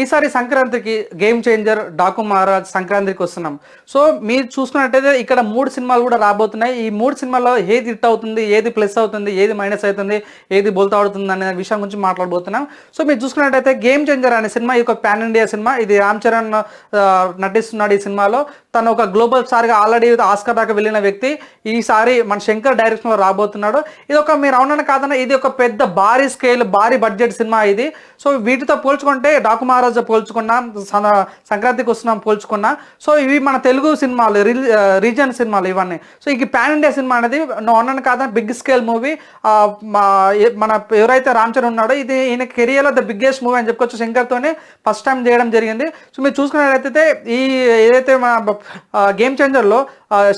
ఈసారి సంక్రాంతికి game changer Daaku Maharaj సంక్రాంతికి వస్తున్నాం. సో మీరు చూసుకున్నట్టయితే ఇక్కడ మూడు సినిమాలు కూడా రాబోతున్నాయి. ఈ మూడు సినిమాల్లో ఏది హిట్ అవుతుంది ఏది ప్లస్ అవుతుంది ఏది మైనస్ అవుతుంది ఏది బోల్తా అవుతుంది అనే విషయం గురించి మాట్లాడబోతున్నాం. సో మీరు చూసుకున్నట్టయితే గేమ్ చేంజర్ అనే సినిమా ఇది ఒక పాన్ ఇండియా సినిమా ఇది రామ్ చరణ్ నటిస్తున్నాడు ఈ సినిమాలో. తను ఒక గ్లోబల్ స్టార్గా ఆల్రెడీ ఆస్కర్ దాకా వెళ్ళిన వ్యక్తి. ఈసారి మన శంకర్ డైరెక్షన్లో రాబోతున్నాడు. ఇది ఒక మీరు అవునని కాదన్నా ఇది ఒక పెద్ద భారీ స్కేల్ భారీ బడ్జెట్ సినిమా ఇది. సో వీటితో పోల్చుకుంటే డాకుమార్ మహారాజు పోల్చుకున్నా సంక్రాంతికి వస్తున్నాం పోల్చుకున్నా. సో ఇవి మన తెలుగు సినిమాలు రీజన్ సినిమాలు ఇవన్నీ. సో ఇది పాన్ ఇండియా సినిమా అనేది నోనని కాదా బిగ్ స్కేల్ మూవీ. మన ఎవరైతే రామ్ చరణ్ ఉన్నాడో ఇది ఈయన కెరియర్లో ద బిగ్గెస్ట్ మూవీ అని చెప్పుకోవచ్చు. శంకర్తోనే ఫస్ట్ టైం చేయడం జరిగింది. సో మీరు చూసుకున్నట్లయితే ఈ ఏదైతే మన గేమ్ చేంజర్లో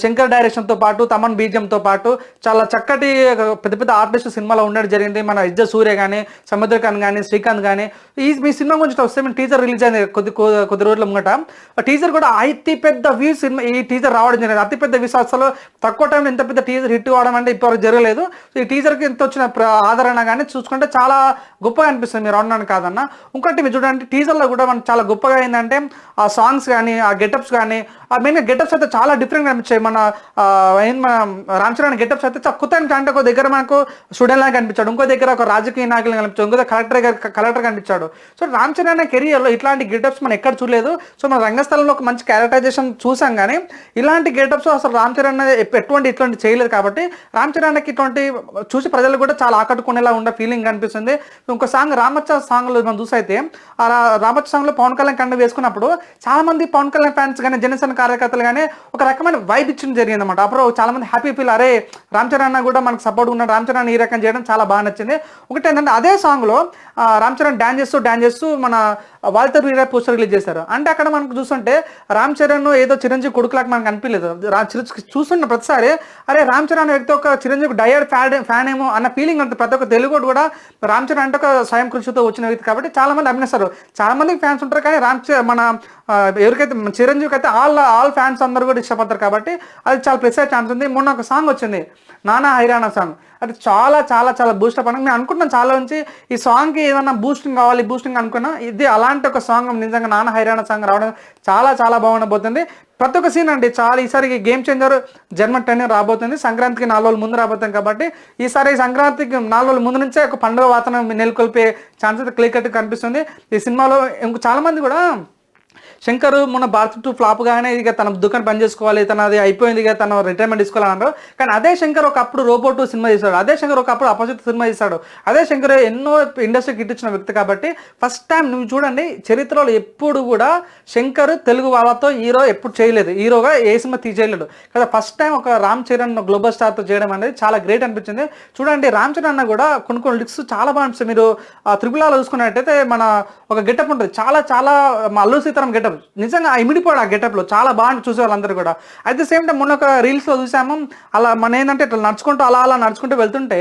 శంకర్ డైరెక్షన్తో పాటు తమన్ బీజంతో పాటు చాలా చక్కటి పెద్ద పెద్ద ఆర్టిస్ట్ సినిమాలో ఉండడం జరిగింది. మన ఇజ్జ సూర్య కానీ సముద్రకాంత్ కానీ శ్రీకాంత్ కానీ ఈ మీ సినిమా గురించి వస్తే టీజర్ రిలీజ్ అయింది కొద్ది కొద్ది రోజుల ముంగట. టీజర్ కూడా అతి పెద్ద వ్యూస్ సినిమా ఈ టీజర్ రావడం జరిగింది. అతి పెద్ద వ్యూస్ అసలు తక్కువ టైంలో ఇంత పెద్ద టీజర్ హిట్ అవ్వడం అంటే ఇప్పటివరకు జరగలేదు. సో ఈ టీజర్కి ఎంత వచ్చిన ప్ర- ఆదరణ కానీ చూసుకుంటే చాలా గొప్పగా అనిపిస్తుంది మీరు అనడానికి కాదన్న. ఇంకోటి మీరు చూడండి టీజర్లో కూడా మనకు చాలా గొప్పగా ఏంటంటే ఆ సాంగ్స్ కానీ ఆ గెటప్స్ కానీ ఆ మెయిన్ గెటప్స్ అయితే చాలా డిఫరెంట్ అనిపించాయి. మన మన రామ్ చరణ్ గెటప్స్ అయితే కొత్త అంటే ఒక దగ్గర మనకు స్టూడెంట్ లాగా కనిపించాడు. ఇంకో దగ్గర ఒక రాజకీయ నాయకులు కనిపించాడు. ఇంకో కలెక్టర్ కలెక్టర్ కనిపించాడు. సో రామ్ చరణ్ కెరియర్లో ఇట్లాంటి గెటప్స్ మనం ఎక్కడ చూడలేదు. సో మన రంగస్థలంలో ఒక మంచి క్యారెక్టరైజేషన్ చూసాం కానీ ఇలాంటి గెటప్స్ అసలు రామ్ చరణ్ ఎటువంటి ఇట్లాంటి చేయలేదు కాబట్టి రామ్ చరణ్కి ఇటువంటి చూసి ప్రజలు కూడా చాలా ఆకట్టుకునేలా ఉండే ఫీలింగ్ కనిపిస్తుంది ఇంకో సాంగ్ రామచ్చ సాంగ్లో మనం చూసైతే ఆ రామచ్చ సాంగ్లో పవన్ కళ్యాణ్ కండ వేసుకున్నప్పుడు చాలా మంది పవన్ కళ్యాణ్ ఫ్యాన్స్ కానీ జనసేన కార్యకర్తలు కానీ ఒక రకమైన వైబ్ ఇచ్చిన జరిగింది అనమాట అప్పుడు చాలా మంది హ్యాపీ ఫీల్ అరే రామ్ చరణ్ కూడా మనకు సపోర్ట్ ఉన్నాడు రామ్ చరణ్ ఈ రకం చేయడం చాలా బాగా నచ్చింది. ఒకటి ఏంటంటే అదే సాంగ్లో రామ్ చరణ్ డాన్స్ చేస్తూ డ్యాన్స్ చేస్తూ మన వాల్టర్ వీరా పోస్టర్ రిలీజ్ చేశారు. అంటే అక్కడ మనకు చూస్తుంటే రామ్ చరణ్ ఏదో చిరంజీవి కొడుకులాగా మనకు అనిపించలేదు. రా- చూస్తున్న ప్రతిసారి అరే రామ్ చరణ్ వ్యక్తి ఒక చిరంజీవి డయర్ ఫ్యాన్ ఫ్యాన్ ఏమో అన్న ఫీలింగ్ అంటే ప్రతి ఒక్క తెలుగు కూడా రామ్ చరణ్ అంటే ఒక స్వయం కృషితో వచ్చిన వ్యక్తి కాబట్టి చాలా మంది అభినేస్తారు చాలా మందికి ఫ్యాన్స్ ఉంటారు కానీ రామ్ మన ఎవరికైతే చిరంజీవికి అయితే ఆల్ ఆల్ ఫ్యాన్స్ అందరూ కూడా ఇష్టపడతారు కాబట్టి అది చాలా ప్లస్ ఛాన్స్ ఉంది. మొన్న ఒక సాంగ్ వచ్చింది నానా హైరాణ సాంగ్ అది చాలా చాలా చాలా బూస్ట్ అప్ అని నేను అనుకుంటున్నాను. చాలా నుంచి ఈ సాంగ్కి ఏదన్నా బూస్టింగ్ కావాలి బూస్టింగ్ అనుకున్నా ఇది అలాంటి ఒక సాంగ్ నిజంగా నాన్న హైరాణ సాంగ్ రావడం చాలా చాలా బాగుండబోతుంది. ప్రతి ఒక్క సీన్ అండి చాలా ఈసారి గేమ్ చేంజర్ జన్మ టెన్ రాబోతుంది. సంక్రాంతికి నాలుగు రోజుల ముందు రాబోతుంది కాబట్టి ఈసారి సంక్రాంతికి నాలుగు రోజుల ముందు నుంచే ఒక పండుగ వాతావరణం నెలకొల్పే ఛాన్స్ క్లియర్ కట్ కనిపిస్తుంది. ఈ సినిమాలో ఇంకా చాలామంది కూడా శంకర్ మన భారత్ టూ ఫ్లాప్ గానే ఇక తన దుకాణం పని చేసుకోవాలి తనది అయిపోయింది ఇక తన రిటైర్మెంట్ తీసుకోవాలన్నారు కానీ అదే శంకర్ ఒకప్పుడు రోబోట్ సినిమా చేశాడు అదే శంకర్ ఒకప్పుడు అపోజిట్ సినిమా చేశాడు అదే శంకర్ ఎన్నో ఇండస్ట్రీకి ఇట్టించిన వ్యక్తి కాబట్టి ఫస్ట్ టైం నువ్వు చూడండి చరిత్రలో ఎప్పుడు కూడా శంకర్ తెలుగు వాళ్ళతో హీరో ఎప్పుడు చేయలేదు. హీరోగా ఏ సినిమా తీసేయలేడు. కదా ఫస్ట్ టైం ఒక రామ్ చరణ్ గ్లోబల్ స్టార్తో చేయడం అనేది చాలా గ్రేట్ అనిపించింది. చూడండి రామ్ చరణ్ అన్న కూడా కొన్ని కొన్ని లిక్స్ చాలా బాగుంటుంది మీరు త్రిపులాలో చూసుకున్నట్టయితే మన ఒక గెటప్ ఉంటుంది. చాలా చాలా మా అల్లు సీతారాం గెటప్ నిజంగా ఆ ఇమిడిపోయాడు ఆ గెటప్లో చాలా బాగా చూసే వాళ్ళందరూ కూడా. అట్ ద సేమ్ టైం మొన్న ఒక రీల్స్లో చూసాము. అలా మన ఏంటంటే ఇట్లా నడుచుకుంటూ అలా అలా నడుచుకుంటూ వెళ్తుంటే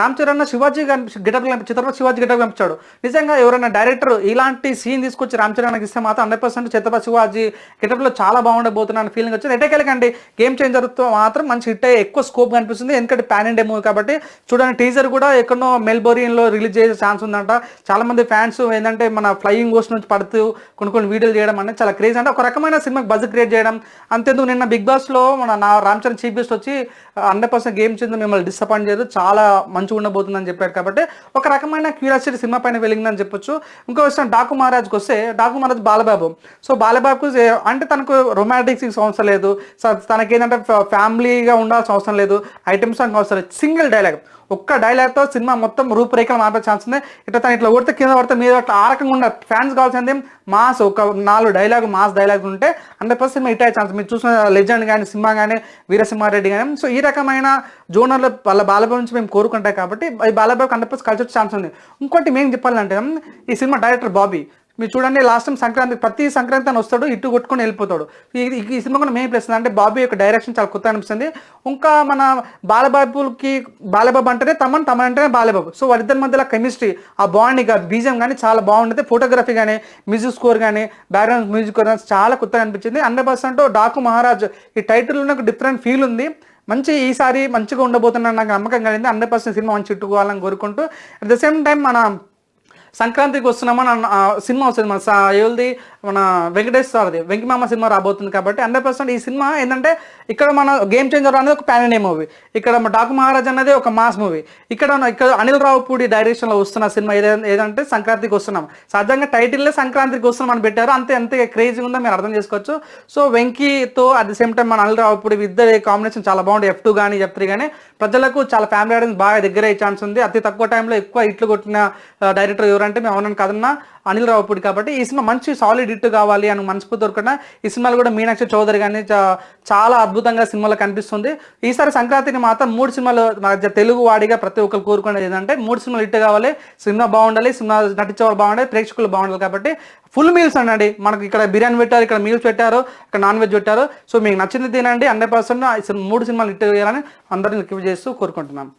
రామ్ చరణ్ శివాజీ గెటప్ చిత్రపతి శివాజీ గెటప్ కనిపించాడు నిజంగా ఎవరైనా డైరెక్టర్ ఇలాంటి సీన్ తీసుకొచ్చి రామ్ చరణ్కి ఇస్తే మాత్రం హండ్రెడ్ పర్సెంట్ చిత్రపతి శివాజీ గెటప్లో చాలా బాగుండబోతున్నాను ఫీలింగ్ వచ్చింది. ఎటకెళ్ళకండి గేమ్ చేంజర్తో మాత్రం మంచి హిట్ అయ్యే ఎక్కువ స్కోప్ కనిపిస్తుంది ఎందుకంటే ప్యాన్ ఇండియా మూవీ కాబట్టి చూడండి టీజర్ కూడా ఎక్కడో మెల్బోరియన్లో రిలీజ్ చేసే ఛాన్స్ ఉందంట. చాలా మంది ఫ్యాన్స్ ఏంటంటే మన ఫ్లయింగ్ హోస్ట్ నుంచి పడుతూ కొన్ని కొన్ని వీడియోలు చేయడం అనేది చాలా క్రేజ్. అంటే ఒక రకమైన సినిమాకి బజ్ క్రియేట్ చేయడం. అంతేందుకు నిన్న బిగ్ బాస్లో మన నా రామ్ చరణ్ చీఫ్ గెస్ట్ వచ్చి హండ్రెడ్ పర్సెంట్ గేమ్ చేంజ్ మిమ్మల్ని డిసప్పాయింట్ చేయదు. చాలా మంచిగా ఉండబోతుందని చెప్పారు కాబట్టి ఒక రకమైన క్యూరియాసిటీ సినిమా పైన వెలిగిందని చెప్పొచ్చు. ఇంకో విషయం డాకు మహారాజ్కి వస్తే డాకు మహారాజ్ బాలబాబు. సో బాలబాబుకు అంటే తనకు రొమాంటిక్ సీన్స్ అవసరం లేదు. సో తనకి ఏంటంటే ఫ్యామిలీగా ఉండాల్సిన అవసరం లేదు. ఐటమ్స్ సాంగ్ అవసరం లేదు. సింగిల్ డైలాగ్ ఒక్క డైలాగ్తో సినిమా మొత్తం రూపురేఖలు మార్పే ఛాన్స్ ఉంది ఇట్లా తను ఇట్లా కొడితే కింద పడితే మీద అట్లా ఆ రకంగా ఉన్న ఫ్యాన్స్ కావాల్సింది మాస్ ఒక నాలుగు డైలాగ్ మాస్ డైలాగ్ ఉంటే హండ్రెడ్ పర్సెంట్ సినిమా హిట్ అయ్యే ఛాన్స్ మీరు చూసిన లెజెండ్ కానీ సినిమా కానీ వీరసింహారెడ్డి కానీ సో ఈ రకమైన జోనర్లో వాళ్ళ బాలబాబు నుంచి మేము కోరుకుంటాం కాబట్టి బాలబాబు హండ్రెడ్ పర్సెంట్ కలిసి వచ్చే ఛాన్స్ ఉంది. ఇంకోటి మేము చెప్పాలంటే ఈ సినిమా డైరెక్టర్ బాబీ. మీరు చూడండి లాస్ట్ టైం సంక్రాంతి ప్రతి సంక్రాంతి అని వస్తాడు ఇటు కొట్టుకొని వెళ్ళిపోతాడు. ఈ ఈ- సినిమా కూడా మెయిన్ ప్లేస్ అంటే బాబు యొక్క డైరెక్షన్ చాలా కొత్త అనిపిస్తుంది. ఇంకా మన బాలబాబుకి బాలబాబు అంటేనే తమన్ తమన్ అంటేనే బాలబాబు. సో వాళ్ళిద్దరి మధ్యలో కెమిస్ట్రీ ఆ బాండింగ్ ఆ బీజం కానీ చాలా బాగుంటుంది. ఫోటోగ్రఫీ కానీ మ్యూజిక్ స్కోర్ కానీ బ్యాక్గ్రౌండ్ మ్యూజిక్ చాలా కొత్తగా అనిపించింది. హండ్రెడ్ పర్సెంట్ డాకు మహారాజ్ ఈ టైటిల్లో ఒక డిఫరెంట్ ఫీల్ ఉంది. మంచి ఈసారి మంచిగా ఉండబోతున్న నాకు నమ్మకం కలిగింది. హండ్రెడ్ పర్సెంట్ సినిమా మంచి ఇట్టుకోవాలని కోరుకుంటూ. అట్ ద సేమ్ టైం మన సంక్రాంతికి వస్తున్నామని సినిమా వస్తుంది మన సా- ఎవరిది మన వెంకటేష్ సార్ది. వెంకిమామ సినిమా రాబోతుంది కాబట్టి హండ్రెడ్ పర్సెంట్ ఈ సినిమా ఏంటంటే ఇక్కడ మన గేమ్ చేంజర్ అనేది ఒక ప్యాన్ మూవీ ఇక్కడ మన డాకు మహారాజ్ అనేది ఒక మాస్ మూవీ ఇక్కడ ఇక్కడ అనిల్ రావుపూడి డైరెక్షన్లో వస్తున్న సినిమా ఏదైనా ఏదంటే సంక్రాంతికి వస్తున్నాం. సహజంగా టైటిల్ సంక్రాంతికి వస్తున్నాం అని పెట్టారు. అంతే అంతే క్రేజీ ఉందో మీరు అర్థం చేసుకోవచ్చు. సో వెంకీతో అట్ ది సేమ్ టైం మన అనిల్ రావుపూడి ఇద్దరు కాంబినేషన్ చాలా బాగుంది. ఎఫ్ టూ కానీ ఎఫ్ త్రీ కానీ ప్రజలకు చాలా ఫ్యామిలీ ఆడియన్స్ బాగా దగ్గర అయ్యే ఛాన్స్ ఉంది. అతి తక్కువ టైంలో ఎక్కువ ఇట్లు కొట్టిన డైరెక్టర్ ఎవరంటే మేము అవునని కదన్నా అనిల్ రావుపూడి కాబట్టి ఈ సినిమా మంచి సాలిడ్ హిట్ కావాలి అని మనస్ఫూర్తి దొరకకుండా ఈ సినిమాలు కూడా మీనాక్షి చౌదరి కానీ చాలా అద్భుతంగా సినిమాలో కనిపిస్తుంది. ఈసారి సంక్రాంతిని మాత్రం మూడు సినిమాలు తెలుగు వాడిగా ప్రతి ఒక్కరు కోరుకునేది ఏంటంటే మూడు సినిమాలు హిట్ కావాలి సినిమా బాగుండాలి సినిమా నటించే వాళ్ళు బాగుండాలి ప్రేక్షకులు బాగుండాలి కాబట్టి ఫుల్ మీల్స్ అనండి. మనకి ఇక్కడ బిర్యానీ పెట్టారు ఇక్కడ మీల్స్ పెట్టారు ఇక్కడ నాన్ వెజ్ పెట్టారు. సో మీకు నచ్చింది తినండి హండ్రెడ్ పర్సెంట్ మూడు సినిమాలు హిట్ చేయాలని అందరిని రిక్వెస్ట్ చేస్తూ కోరుకుంటున్నాం.